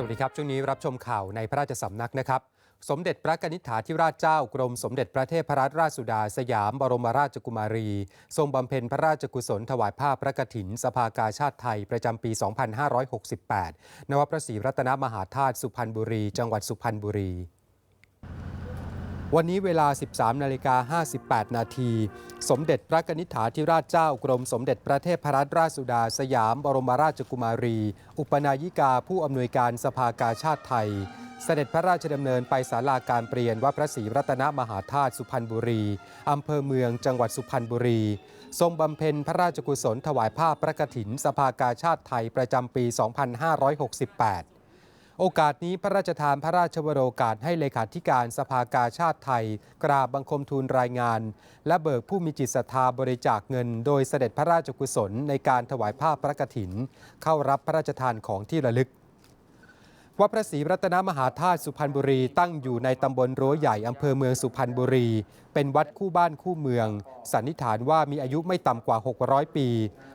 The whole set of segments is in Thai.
สวัสดีครับ ช่วงนี้รับชมข่าวในพระราชสำนักนะครับ สมเด็จพระกนิษฐาธิราชเจ้ากรมสมเด็จพระเทพรัตนราชสุดาสยามบรมราชกุมารี ทรงบำเพ็ญพระราชกุศลถวายผ้าพระกฐิน สภากาชาติไทยประจำปี 2568 นวพระศรีรัตนมหาธาตุสุพรรณบุรี จังหวัดสุพรรณบุรี วันนี้เวลา 13นาฬิกา58 นาที สมเด็จพระนิษฐาธิราชเจ้ากรมสมเด็จพระเทพรัตนราชสุดาสยามบรมราชกุมารี อุปนายิกาผู้อำนวยการสภากาชาติไทย เสด็จพระราชดำเนินไปศาลาการเปลี่ยนวัดพระศรีรัตนมหาธาตุสุพรรณบุรีอำเภอเมืองจังหวัดสุพรรณบุรี ทรงบำเพ็ญพระราชกุศลถวายผ้าพระกฐินสภากาชาติไทยประจำปี 2568 โอกาสนี้พระราชทานพระราชวโรกาสให้เลขาธิการสภากาชาติไทย กราบบังคมทูลรายงาน และเบิกผู้มีจิตศรัทธาบริจาคเงิน โดยเสด็จพระราชกุศลในการถวายผ้าพระกฐิน เข้ารับพระราชทานของที่ระลึกวัดพระศรีรัตนมหาธาตุสุพรรณบุรีตั้งอยู่ในตำบลรั้วใหญ่อำเภอเมืองสุพรรณบุรี เป็นวัดคู่บ้านคู่เมือง สันนิษฐานว่ามีอายุไม่ต่ำกว่า 600 ปี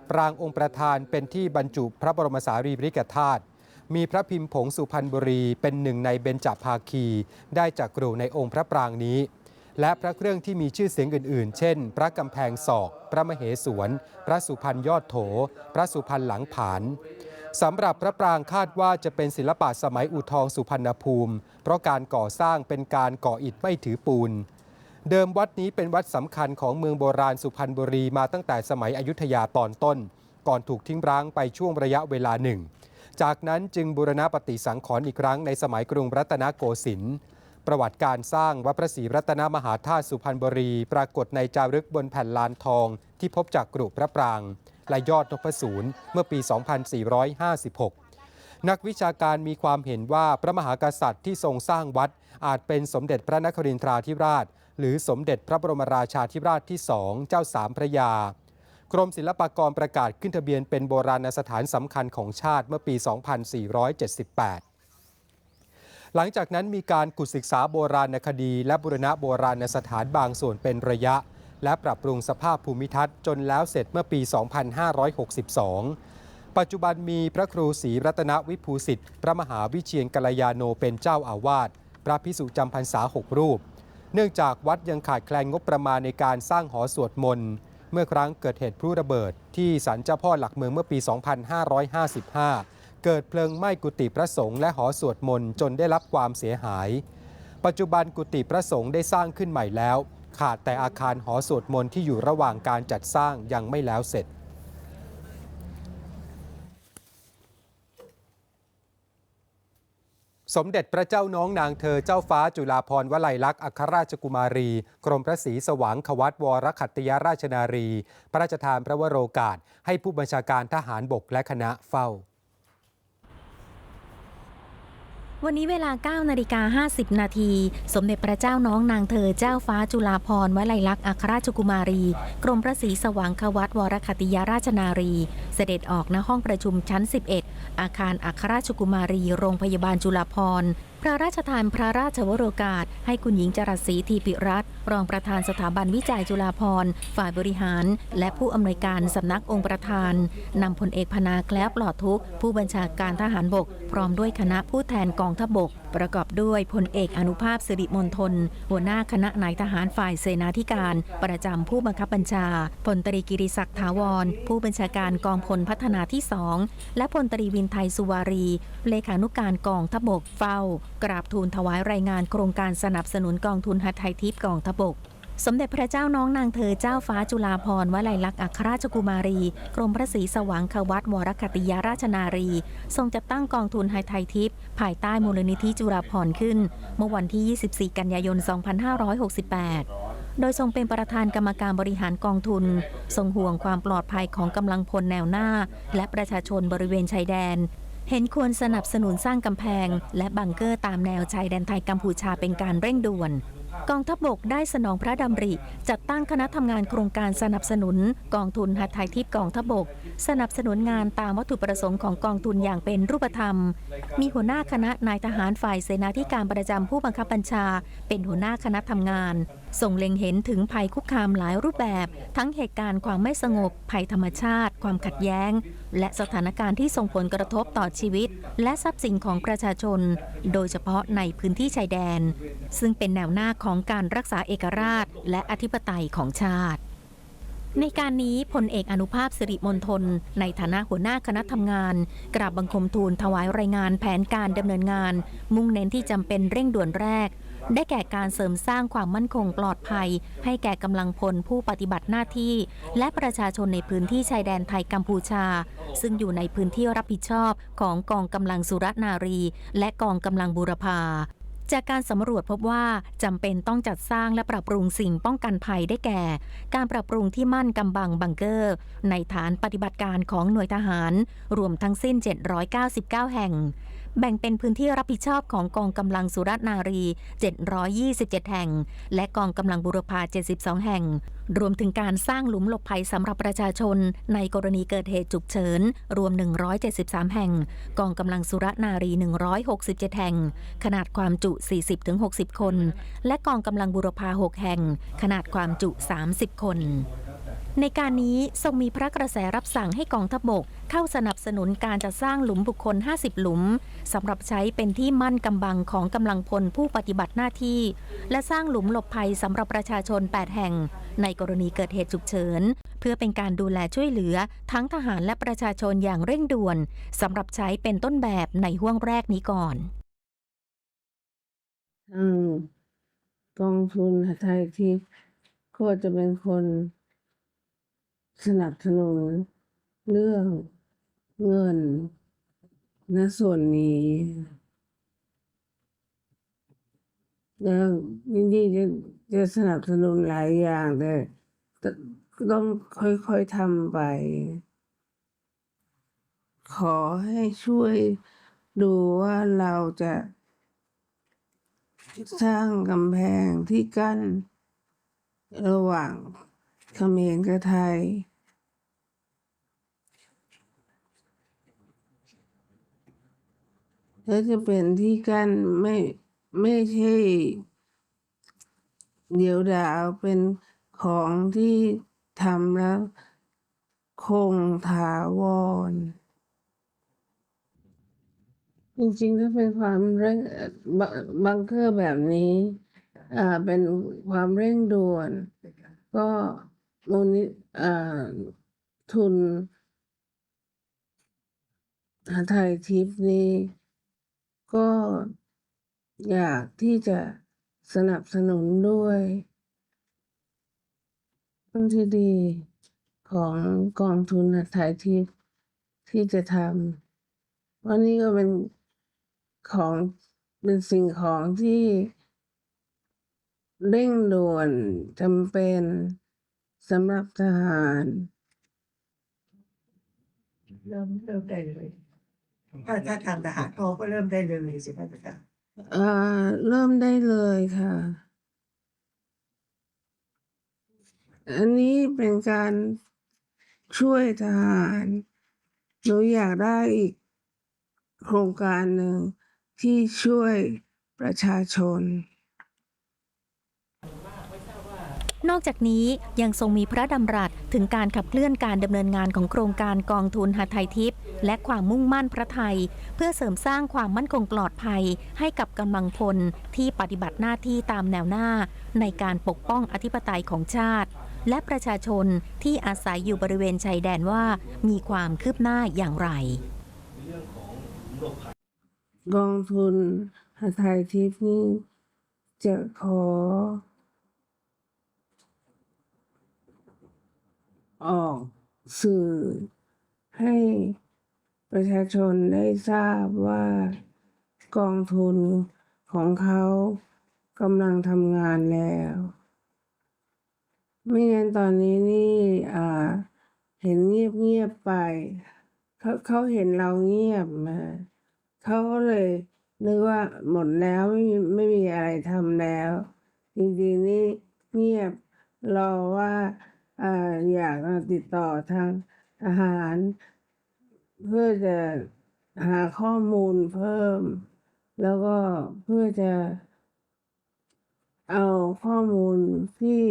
ปรางองค์ประธานเป็นที่บรรจุพระบรมสารีริกธาตุ มีพระพิมพ์ผงสุพรรณบุรีเป็นหนึ่งในเบญจภาคี ได้จากกรูในองค์พระปรางนี้ และพระเครื่องที่มีชื่อเสียงอื่น ๆ เช่น พระกำแพงศอก พระมเหสวน พระสุพรรณยอดโถ พระสุพรรณหลังผานสำหรับพระปรางคาดว่าจะเป็นศิลปะสมัยอู่ทองสุพรรณภูมิ เพราะการก่อสร้างเป็นการก่ออิฐไม่ถือปูนเดิมวัดนี้เป็นวัดสำคัญของเมืองโบราณสุพรรณบุรีมาตั้งแต่สมัยอยุธยาตอนต้น ก่อนถูกทิ้งร้างไปช่วงระยะเวลาหนึ่ง จากนั้นจึงบูรณปฏิสังขรณ์อีกครั้งในสมัยกรุงรัตนโกสินทร์ประวัติการสร้างวัดพระศรีรัตนมหาธาตุสุพรรณบุรี ปรากฏในจารึกบนแผ่นลานทองที่พบจากกรุพระปราง และยอดนพสูรเมื่อปี 2456 นักวิชาการมีความเห็นว่าพระมหากษัตริย์ที่ทรงสร้างวัด อาจเป็นสมเด็จพระนครินทราธิราช หรือสมเด็จพระบรมราชาธิราชที่สองเจ้าสามพระยา กรมศิลปากรประกาศขึ้นทะเบียนเป็นโบราณสถานสำคัญของชาติเมื่อปี 2478หลังจากนั้นมีการขุดศึกษาโบราณคดี และบุรณะโบราณสถานบางส่วนเป็นระยะ และปรับปรุงสภาพภูมิทัศน์จนแล้วเสร็จเมื่อปี 2562 ปัจจุบันมีพระครูศรีรัตนวิภูสิทธิ์พระมหาวิเชียนกัลยาโนเป็นเจ้าอาวาสพระพิสุจำพรรษาหกรูป เนื่องจากวัดยังขาดแคลนงบประมาณในการสร้างหอสวดมนต์ เมื่อครั้งเกิดเหตุพลุระเบิดที่ศาลเจ้าพ่อหลักเมืองเมื่อปี 2555 เกิดเพลิงไหม้กุฏิพระสงฆ์และหอสวดมนต์จนได้รับความเสียหาย ปัจจุบันกุฏิพระสงฆ์ได้สร้างขึ้นใหม่แล้ว ขาดแต่อาคารหอสวดมนต์ที่อยู่ระหว่างการจัดสร้างยังไม่แล้วเสร็จ สมเด็จพระเจ้าน้องนางเธอเจ้าฟ้าจุฬาภรณ์วลัยลักษณ์อัครราชกุมารี กรมพระศรีสว่างขวัตวรขัตติยราชนารี พระราชทานพระวโรกาส ให้ผู้บัญชาการทหารบกและคณะเฝ้า วันนี้เวลา 9 นาฬิกา 50 นาที สมเด็จพระเจ้าน้องนางเธอเจ้าฟ้าจุฬาภรณ์วลัยลักษณ์อัครราชกุมารี กรมพระศรีสว่างควัตวรคติยาราชนารี เสด็จออกณห้องประชุมชั้น 11 อาคารอัครราชกุมารี โรงพยาบาลจุฬาภรณ์ พระราชทานพระราชวโรกาส ให้คุณหญิงจรัสศรีทีปิรัตรองประธานสถาบันวิจัยจุฬาภรณ์ฝ่ายบริหาร และผู้อำนวยการสำนักองค์ประธานนำพลเอกพนาแคล้วปลอดทุกผู้บัญชาการทหารบก พร้อมด้วยคณะผู้แทนกองทัพบก ประกอบด้วยพลเอกอนุภาพสิริมณฑลหัวหน้าคณะนายทหารฝ่ายเสนาธิการ ประจำผู้บังคับบัญชาพลตรีกิริศักดิ์ถาวร ผู้บัญชาการกองพลพัฒนาที่สองและพลตรีวินไทยสุวารี เลขานุการกองทบกเฝ้า กราบทูลถวายรายงานโครงการสนับสนุนกองทุนหัตถไทยทิพย์กองทบก สมเด็จพระเจ้าน้องนางเธอเจ้าฟ้าจุฬาภรณ์วลัยลักษณ์อัครราชกุมารี กรมพระศรีสว่างควัตวรคติยราชนารี ทรงจัดตั้งกองทุนไฮไทยทิพย์ภายใต้มูลนิธิจุฬาภรณ์ขึ้น เมื่อวันที่ 24 กันยายน 2568 โดยทรงเป็นประธานกรรมการบริหารกองทุน ทรงห่วงความปลอดภัยของกำลังพลแนวหน้า และประชาชนบริเวณชายแดนเห็นควรสนับสนุนสร้างกำแพง และบังเกอร์ตามแนวชายแดนไทยกัมพูชาเป็นการเร่งด่วน กองทัพบกได้สนองพระดำริ จัดตั้งคณะทำงานโครงการสนับสนุน กองทุนหัตถไทยทิพย์กองทัพบก สนับสนุนงานตามวัตถุประสงค์ของกองทุนอย่างเป็นรูปธรรม มีหัวหน้าคณะนายทหารฝ่ายเสนาธิการประจำผู้บังคับบัญชา เป็นหัวหน้าคณะทำงาน ส่งเล็งเห็นถึงภัยคุกคามหลายรูปแบบ ทั้งเหตุการณ์ความไม่สงบ ภัยธรรมชาติ ความขัดแย้ง และสถานการณ์ที่ส่งผลกระทบต่อชีวิต และทรัพย์สินของประชาชน โดยเฉพาะในพื้นที่ชายแดน ซึ่งเป็นแนวหน้าของการรักษาเอกราช และอธิปไตยของชาติในการนี้พลเอกอนุภาพสิริมนทน ในฐานะหัวหน้าคณะทำงาน กราบบังคมทูลถวายรายงานแผนการดำเนินงาน มุ่งเน้นที่จำเป็นเร่งด่วนแรก ได้แก่การเสริมสร้างความมั่นคงปลอดภัย ให้แก่กำลังพลผู้ปฏิบัติหน้าที่ และประชาชนในพื้นที่ชายแดนไทยกัมพูชา ซึ่งอยู่ในพื้นที่รับผิดชอบของกองกำลังสุรนารี และกองกำลังบูรพาจากการสำรวจพบว่าจำเป็นต้องจัดสร้างและปรับปรุงสิ่งป้องกันภัยได้แก่ การปรับปรุงที่มั่นกำบังบังเกอร์ ในฐานปฏิบัติการของหน่วยทหาร รวมทั้งสิ้น 799 แห่ง แบ่งเป็นพื้นที่รับผิดชอบของกองกำลังสุรนารี 727 แห่ง และกองกำลังบุรพา 72 แห่ง รวมถึงการสร้างหลุมหลบภัยสำหรับประชาชน ในกรณีเกิดเหตุฉุกเฉิน รวม 173 แห่ง กองกำลังสุรนารี 167 แห่ง ขนาดความจุ 40-60 คน และกองกำลังบุรพา 6 แห่ง ขนาดความจุ 30 คน ในการนี้ทรงมีพระกระแสรับสั่งให้กองทัพบก เข้าสนับสนุนการจัดสร้างหลุมบุคคล 50 หลุมสำหรับใช้เป็นที่มั่นกำบังของกำลังพลผู้ปฏิบัติหน้าที่ และสร้างหลุมหลบภัยสำหรับประชาชน 8 แห่ง ในกรณีเกิดเหตุฉุกเฉิน เพื่อเป็นการดูแลช่วยเหลือ ทั้งทหารและประชาชนอย่างเร่งด่วนสำหรับใช้เป็นต้นแบบในห่วงแรกนี้ก่อนทางกองทุนไทยทิพย์ก็จะเป็นคน สนับสนุนเรื่องเงินณส่วนนี้แล้วยินดีจะจะสนับสนุนหลายอย่างแต่แต่ต้องค่อยๆทำไป ขอให้ช่วยดูว่าเราจะ สร้างกำแพงที่กั้นระหว่าง เขมรกับไทย แล้วจะเป็นที่กั้นไม่ไม่ใช่เดี๋ยวดาวเป็นของที่ทำแล้วคงถาวร จริงๆถ้าเป็นความเร่งบับังเกอร์แบบนี้ อ่าเป็นความเร่งด่วน ก็ มูลนิทุนหาไทยทิพย์นี้ ก็อยากที่จะสนับสนุนด้วยเรื่องที่ดีของกองทุนหาไทยทิพย์ที่จะทำเพราะนี่ก็เป็นของเป็นสิ่งของที่เร่งด่วนจำเป็น สำหรับทหาร เริ่มเริ่มได้เลย ถ้าถ้าทางทหารเขาก็เริ่มได้เลยสิครับอาจารย์อ่าเริ่มได้เลยค่ะ อันนี้เป็นการช่วยทหารหนูอยากได้อีกโครงการหนึ่งที่ช่วยประชาชน นอกจากนี้ยังทรงมีพระดำรัสถึงการขับเคลื่อนการดำเนินงานของโครงการกองทุนหาไทยทิพย์และความมุ่งมั่นพระไทย เพื่อเสริมสร้างความมั่นคงปลอดภัย ให้กับกำลังพลที่ปฏิบัติหน้าที่ตามแนวหน้า ในการปกป้องอธิปไตยของชาติ และประชาชนที่อาศัยอยู่บริเวณชายแดนว่ามีความคืบหน้าอย่างไรกองทุนหาไทยทิพย์นี่จะขอ ออกสื่อให้ประชาชนได้ทราบว่ากองทุนของเขากำลังทำงานแล้ว ไม่งั้นตอนนี้นี่อ่าเห็นเงียบเงียบๆไป เขาเขาเห็นเราเงียบมาเขาเลยนึกว่าหมดแล้วไม่มีไม่มีอะไรทำแล้ว จริงๆนี่เงียบรอว่า อ่าอยากติดต่อทางทหาร เพื่อจะหาข้อมูลเพิ่ม แล้วก็เพื่อจะ เอาข้อมูลที่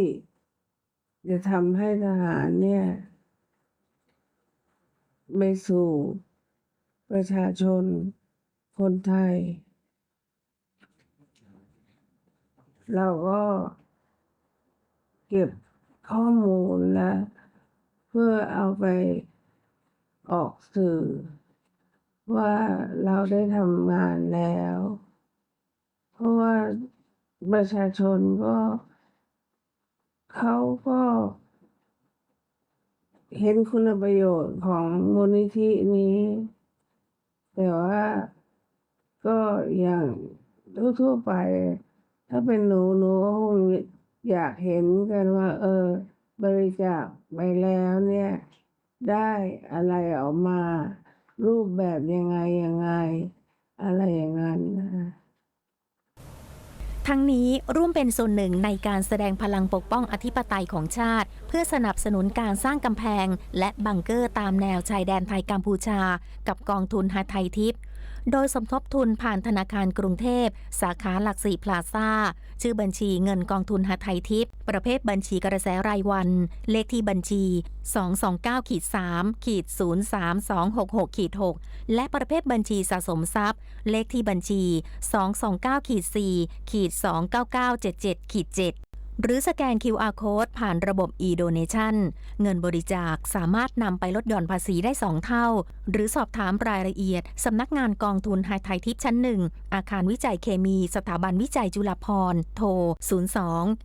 จะทำให้ทหารเนี่ยไปสู่ประชาชนคนไทย เราก็เก็บ ข้อมูลและ เพื่อเอาไปออกสื่อ ว่าเราได้ทำงานแล้ว เพราะว่าประชาชนก็เขาก็เห็นคุณประโยชน์ของมูลนิธินี้ แต่ว่าก็อย่างทั่วๆไป ถ้าเป็นหนูหนูก็คง อยากเห็นกันว่า เออ บริจาคไปแล้วเนี่ย ได้อะไรออกมา รูปแบบยังไงยังไง อะไรอย่างนั้นนะทั้งนี้ร่วมเป็นส่วนหนึ่งในการแสดงพลังปกป้องอธิปไตยของชาติ เพื่อสนับสนุนการสร้างกำแพง และบังเกอร์ตามแนวชายแดนไทยกัมพูชา กับกองทุนหาไทยทิพย์ โดยสมทบทุนผ่านธนาคารกรุงเทพ สาขาหลักสี่พลาซ่า ชื่อบัญชีเงินกองทุนหาไทยทิพย์ประเภทบัญชีกระแสรายวัน เลขที่บัญชี 229ขีด3ขีด03266ขีด6และประเภทบัญชีสะสมทรัพย์ เลขที่บัญชี 229ขีด4ขีด29977ขีด7 หรือสแกน QR Code ผ่านระบบ e-donation เงินบริจาคสามารถนำไปลดหย่อนภาษีได้ 2 เท่า หรือสอบถามรายละเอียด สำนักงานกองทุนไฮไทยทิพย์ชั้น1อาคารวิจัยเคมี สถาบันวิจัยจุฬาภรณ์ โทร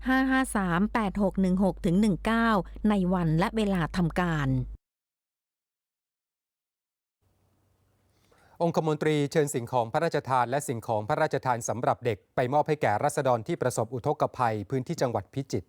02-553-8616-19 ในวันและเวลาทำการ องคมนตรีเชิญสิ่งของพระราชทานและสิ่งของพระราชทานสำหรับเด็กไปมอบให้แก่รัษฎรที่ประสบอุทกภัยพื้นที่จังหวัดพิจิตร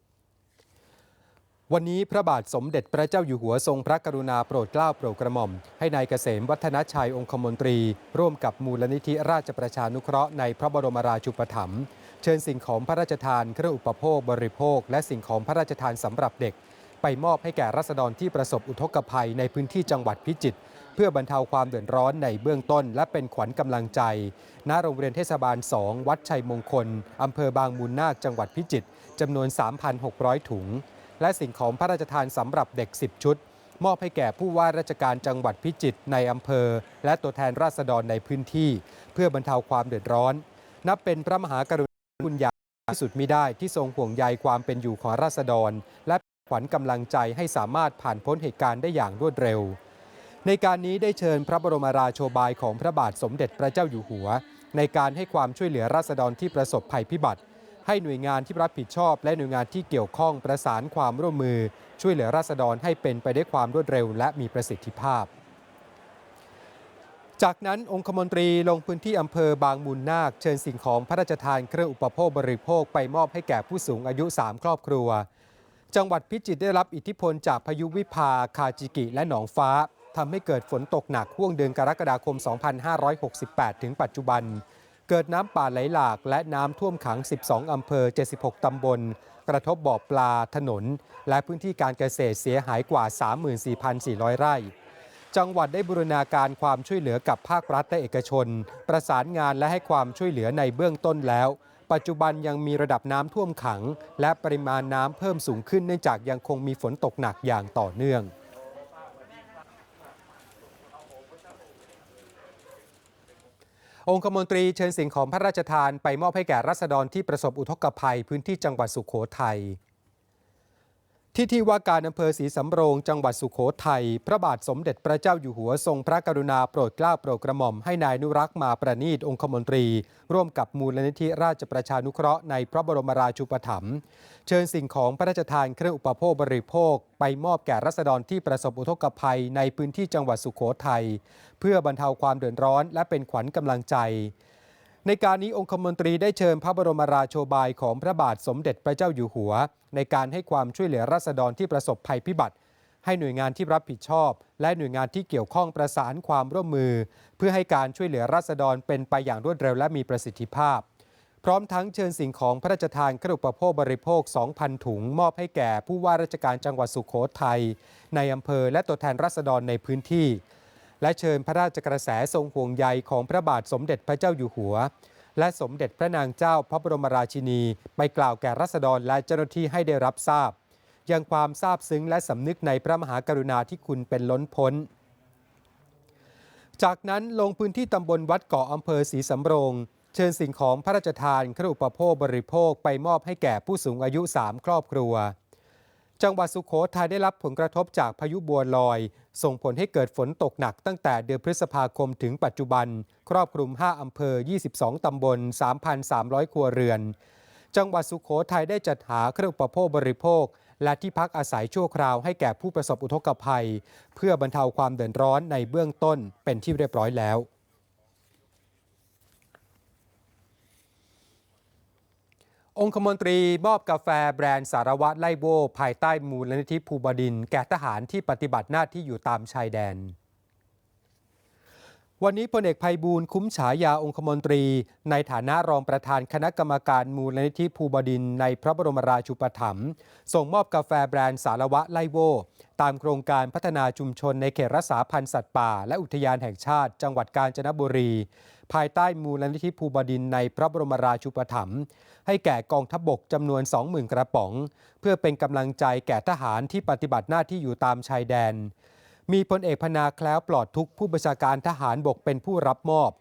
วันนี้พระบาทสมเด็จพระเจ้าอยู่หัวทรงพระกรุณาโปรดเกล้าโปรดกระหม่อม ให้นายเกษมวัฒนชัยองคมนตรี ร่วมกับมูลนิธิราชประชานุเคราะห์ในพระบรมราชูปถัมภ์เชิญสิ่งของพระราชทานเครื่องอุปโภคบริโภค และสิ่งของพระราชทานสำหรับเด็ก ไปมอบให้แก่รัษฎรที่ประสบอุทกภัยในพื้นที่จังหวัดพิจิตร พื่อบรรเทาความเดือดร้อนในเบื้องต้น และเป็นขวัญกำลังใจ ณ โรงเรียนเทศบาล 2 วัดชัยมงคล อำเภอบางมูลนาค จังหวัดพิจิตรจำนวน 3,600 ถุง และสิ่งของพระราชทานสำหรับเด็ก 10 ชุด มอบให้แก่ผู้ว่าราชการจังหวัดพิจิตรในอำเภอ และตัวแทนราษฎรในพื้นที่ เพื่อบรรเทาความเดือดร้อน นับเป็นพระมหากรุณาธิคุณอย่างที่สุดมิได้ที่ทรงห่วงใยความเป็นอยู่ของราษฎร และขวัญกำลังใจให้สามารถผ่านพ้นเหตุการณ์ได้อย่างรวดเร็ว ในการนี้ได้เชิญพระบรมราโชบายของพระบาทสมเด็จพระเจ้าอยู่หัว ในการให้ความช่วยเหลือราษฎรที่ประสบภัยพิบัติ ให้หน่วยงานที่รับผิดชอบ และหน่วยงานที่เกี่ยวข้องประสานความร่วมมือ ช่วยเหลือราษฎรให้เป็นไปได้วยความรวดเร็ว และมีประสิทธิภาพ จากนั้นองคมนตรีลงพื้นที่อำเภอบางมูลนาค เชิญสิ่งของพระราชทานเครื่องอุปโภคบริโภคไปมอบให้แก่ผู้สูงอายุ 3 ครอบครัว จังหวัดพิจิตรได้รับอิทธิพลจากพายุวิภาคาจิกิและหนองฟ้า ทำให้เกิดฝนตกหนักห่วงเดือนกรกฎาคม 2568 ถึงปัจจุบัน เกิดน้ำป่าไหลหลากและน้ำท่วมขัง 12 อำเภอ 76 ตำบล กระทบบ่อปลาถนน และพื้นที่การเกษตรเสียหายกว่า 34,400 ไร่ จังหวัดได้บูรณาการความช่วยเหลือกับภาครัฐและเอกชน ประสานงานและให้ความช่วยเหลือในเบื้องต้นแล้ว ปัจจุบันยังมีระดับน้ำท่วมขัง และปริมาณน้ำเพิ่มสูงขึ้นเนื่องจากยังคงมีฝนตกหนักอย่างต่อเนื่อง องคมนตรีเชิญสิ่งของพระราชทานไปมอบให้แก่รัษฎรที่ประสบอุทกภัยพื้นที่จังหวัดสุขโขทัย ที่ที่ว่าการอำเภอศรีสำโรง จังหวัดสุขโขทัยพระบาทสมเด็จพระเจ้าอยู่หัวทรงพระกรุณาโปรดเกล้าโปรดกระหม่อมให้นายนุรักษ์มาประนีตองคมนตรี ร่วมกับมูลนิธิราชประชานุเคราะห์ในพระบรมราชูปถัมภ์เชิญสิ่งของพระราชทานเครื่องอุปโภคบริโภค ไปมอบแก่รัษฎรที่ประสบอุทกภัยในพื้นที่จังหวัดสุขโขทัยเพื่อบรรเทาความเดือดร้อนและเป็นขวัญกำลังใจ ในการนี้องคมนตรีได้เชิญพระบรมราโชบายของพระบาทสมเด็จพระเจ้าอยู่หัว ในการให้ความช่วยเหลือราษฎรที่ประสบภัยพิบัติ ให้หน่วยงานที่รับผิดชอบ และหน่วยงานที่เกี่ยวข้องประสานความร่วมมือ เพื่อให้การช่วยเหลือราษฎรเป็นไปอย่างรวดเร็วและมีประสิทธิภาพ พร้อมทั้งเชิญสิ่งของพระราชทานเครื่องอุปโภคบริโภค 2,000 ถุง มอบให้แก่ผู้ว่าราชการจังหวัดสุขโขทัยในอำเภอและตัวแทนราษฎรในพื้นที่ และเชิญพระราชกระแสทรงห่วงใยของพระบาทสมเด็จพระเจ้าอยู่หัว และสมเด็จพระนางเจ้าพระบรมราชินี ไปกล่าวแก่รัษฎรและเจ้าหน้าที่ให้ได้รับทราบ ยังความซาบซึ้งและสำนึกในพระมหากรุณาธิคุณเป็นล้นพ้น จากนั้นลงพื้นที่ตำบลวัดเกาะอำเภอศรีสำโรง เชิญสิ่งของพระราชทานเครื่องอุปโภคบริโภคไปมอบให้แก่ผู้สูงอายุ 3 ครอบครัว จังหวัดสุขโขทัยได้รับผลกระทบจากพายุบัวลอย ส่งผลให้เกิดฝนตกหนักตั้งแต่เดือนพฤษภาคมถึงปัจจุบัน ครอบคลุม 5 อำเภอ 22 ตำบล 3,300 ครัวเรือน จังหวัดสุขโขทัยได้จัดหาเครื่องอุปโภคบริโภค และที่พักอาศัยชั่วคราวให้แก่ผู้ประสบอุทกภัย เพื่อบรรเทาความเดือดร้อนในเบื้องต้นเป็นที่เรียบร้อยแล้ว องคมนตรีมอบกาแฟแบรนด์สารวัตรไล่โว ภายใต้มูลนิธิภูบดิน แก่ทหารที่ปฏิบัติหน้าที่อยู่ตามชายแดน วันนี้พลเอกภัยบูลคุ้มฉายาองคมนตรี ในฐานะรองประธานคณะกรรมการมูลนิธิภูบดิน ในพระบรมราชูปถัมภ์ส่งมอบกาแฟแบรนด์สารวะไลโว ตามโครงการพัฒนาชุมชนในเขตรักษาพันธุ์สัตว์ป่า และอุทยานแห่งชาติ จังหวัดกาญจนบุรี ภายใต้มูลนิธิภูบดินในพระบรมราชูปถัมภ์ให้แก่กองทัพบกจำนวน 20,000 กระป๋อง เพื่อเป็นกำลังใจแก่ทหารที่ปฏิบัติหน้าที่อยู่ตามชายแดน มีพลเอกพนาแคล้วปลอดทุกผู้บัญชาการทหารบกเป็นผู้รับมอบ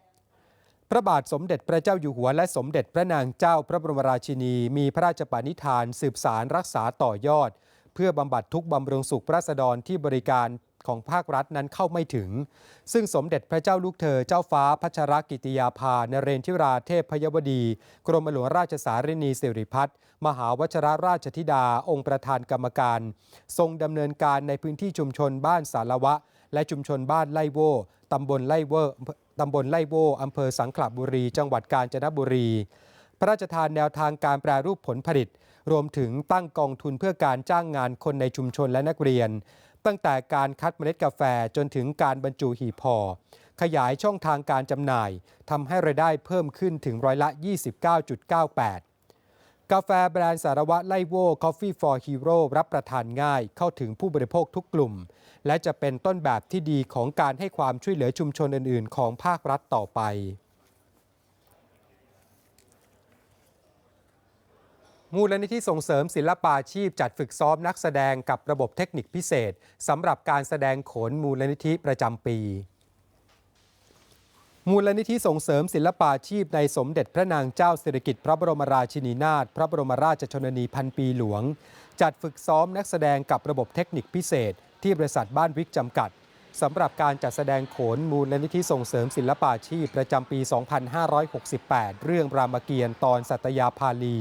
พระบาทสมเด็จพระเจ้าอยู่หัวและสมเด็จพระนางเจ้าพระบรมราชินี มีพระราชปณิธาน สืบสารรักษาต่อยอด เพื่อบำบัดทุกบำรุงสุขราษฎรที่บริการ ของภาครัฐนั้นเข้าไม่ถึง ซึ่งสมเด็จพระเจ้าลูกเธอเจ้าฟ้าพัชรกิติยาภานเรนทิราเทพพยวดี กรมหลวงราชสารินีสิริพัฒน์มหาวชรราชธิดา องค์ประธานกรรมการ ทรงดำเนินการในพื้นที่ชุมชนบ้านสารวะ และชุมชนบ้านไล่โวตำบลไล่เวอตำบลไล่โวอำเภอสังขละบุรี จังหวัดกาญจนบุรี พระราชทานแนวทางการแปรรูปผลผลิต รวมถึงตั้งกองทุนเพื่อการจ้างงานคนในชุมชนและนักเรียน ตั้งแต่การคัดเมล็ดกาแฟจนถึงการบรรจุหีบห่อขยายช่องทางการจำหน่ายทำให้รายได้เพิ่มขึ้นถึงร้อยละ 29.98 กาแฟแบรนด์สารวัตรไลโว่ Coffee for Hero รับประทานง่ายเข้าถึงผู้บริโภคทุกกลุ่ม และจะเป็นต้นแบบที่ดีของการให้ความช่วยเหลือชุมชนอื่น ๆ ของภาครัฐต่อไป มูลนิธิส่งเสริมศิลปาชีพจัดฝึกซ้อมนักแสดงกับระบบเทคนิคพิเศษสำหรับการแสดงโขนมูลนิธิประจำปี มูลนิธิส่งเสริมศิลปาชีพในสมเด็จพระนางเจ้าสิริกิติ์พระบรมราชินีนาถพระบรมราชชนนีพันปีหลวง จัดฝึกซ้อมนักแสดงกับระบบเทคนิคพิเศษ ที่บริษัทบ้านวิกจำกัดสำหรับการจัดแสดงโขนมูลนิธิส่งเสริมศิลปาชีพประจำปี 2568 เรื่องรามเกียรติ์ตอนสัตยาภาลี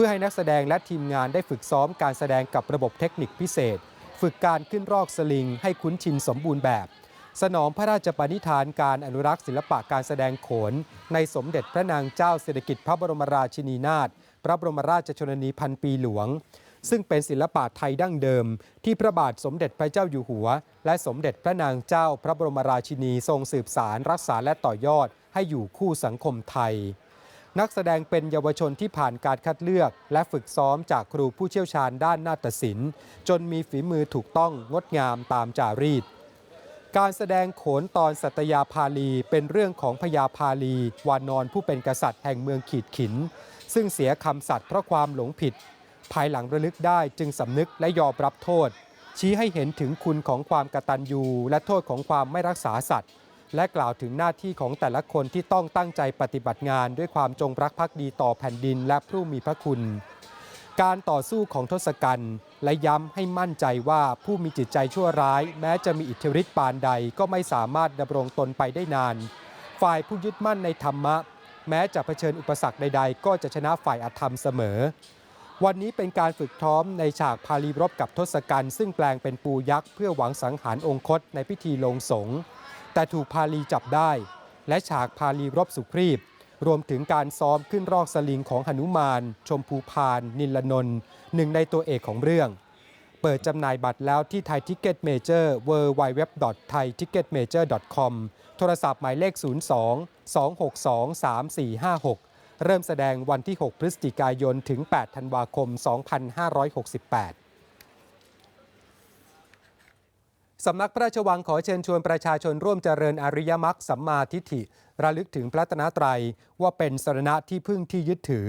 พื่อให้นักแสดงและทีมงานได้ฝึกซ้อมการแสดงกับระบบเทคนิคพิเศษ ฝึกการขึ้นรอกสลิง ให้คุ้นชินสมบูรณ์แบบ สนองพระราชปณิธานการอนุรักษ์ศิลปะการแสดงโขน ในสมเด็จพระนางเจ้าสิริกิติ์พระบรมราชินีนาถพระบรมราชชนนีพันปีหลวง ซึ่งเป็นศิลปะไทยดั้งเดิม ที่พระบาทสมเด็จพระเจ้าอยู่หัว และสมเด็จพระนางเจ้าพระบรมราชินีทรงสืบสารรักษาและต่อยอดให้อยู่คู่สังคมไทย นักแสดงเป็นเยาวชนที่ผ่านการคัดเลือก และฝึกซ้อมจากครูผู้เชี่ยวชาญด้านนาฏศิลป์ จนมีฝีมือถูกต้องงดงามตามจารีต การแสดงโขนตอนสัตยาภาลีเป็นเรื่องของพญาภาลี วานอนผู้เป็นกษัตริย์แห่งเมืองขีดขิน ซึ่งเสียคำสัตย์เพราะความหลงผิด ภายหลังระลึกได้จึงสำนึกและยอมรับโทษ ชี้ให้เห็นถึงคุณของความกตัญญูและโทษของความไม่รักษาสัตว์ และกล่าวถึงหน้าที่ของแต่ละคนที่ต้องตั้งใจปฏิบัติงานด้วยความจงรักภักดีต่อแผ่นดินและผู้มีพระคุณ การต่อสู้ของทศกัณฐ์และย้ำให้มั่นใจว่าผู้มีจิตใจชั่วร้าย แม้จะมีอิทธิฤทธิ์ปานใดก็ไม่สามารถดำรงตนไปได้นาน ฝ่ายผู้ยึดมั่นในธรรมะ แม้จะเผชิญอุปสรรคใด ๆ ก็จะชนะฝ่ายอธรรมเสมอ วันนี้เป็นการฝึกท้อมในฉากพาลีรบกับทศกัณฐ์ซึ่งแปลงเป็นปูยักษ์เพื่อหวังสังหารองคตในพิธีลงสงฆ์ แต่ถูกพาลีจับได้ และฉากพาลีรบสุครีบ รวมถึงการซ้อมขึ้นรอกสลิงของหนุมาน ชมพูพาน นิลนนท์หนึ่งในตัวเอกของเรื่อง เปิดจำหน่ายบัตรแล้วที่ไทยทิกเก็ตเมเจอร์ w w w t h a i t i c k e t m a j o r c o m โทรศัพท์หมายเลข 02 262 3456 เริ่มแสดงวันที่ 6 พฤศจิกายนถึง 8 ธันวาคม 2568 สำนักพระราชวังขอเชิญชวนประชาชนร่วมเจริญอริยมรรคสัมมาทิฏฐิ ระลึกถึงพระตนะไตรว่าเป็นสรณะที่พึ่งที่ยึดถือ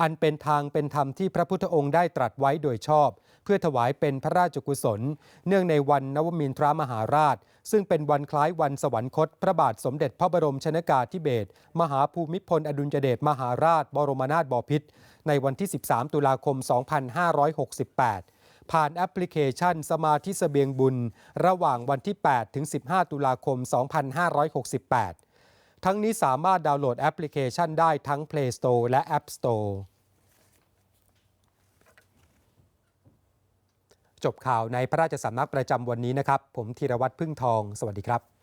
อันเป็นทางเป็นธรรมที่พระพุทธองค์ได้ตรัสไว้โดยชอบ เพื่อถวายเป็นพระราชกุศล เนื่องในวันนวมินทรามหาราช ซึ่งเป็นวันคล้ายวันสวรรคต พระบาทสมเด็จพระบรมชนากาธิเบศรมหาภูมิพลอดุลยเดชมหาราช บรมนาถบพิตรในวันที่ 13 ตุลาคม 2568 ผ่านแอปพลิเคชันสมาธิเสบียงบุญ ระหว่างวันที่ 8 ถึง 15 ตุลาคม 2568 ทั้งนี้สามารถดาวน์โหลดแอปพลิเคชันได้ทั้ง Play Store และ App Store จบข่าวในพระราชสำนักประจำวันนี้นะครับ ผมธีรวัตรพึ่งทอง สวัสดีครับ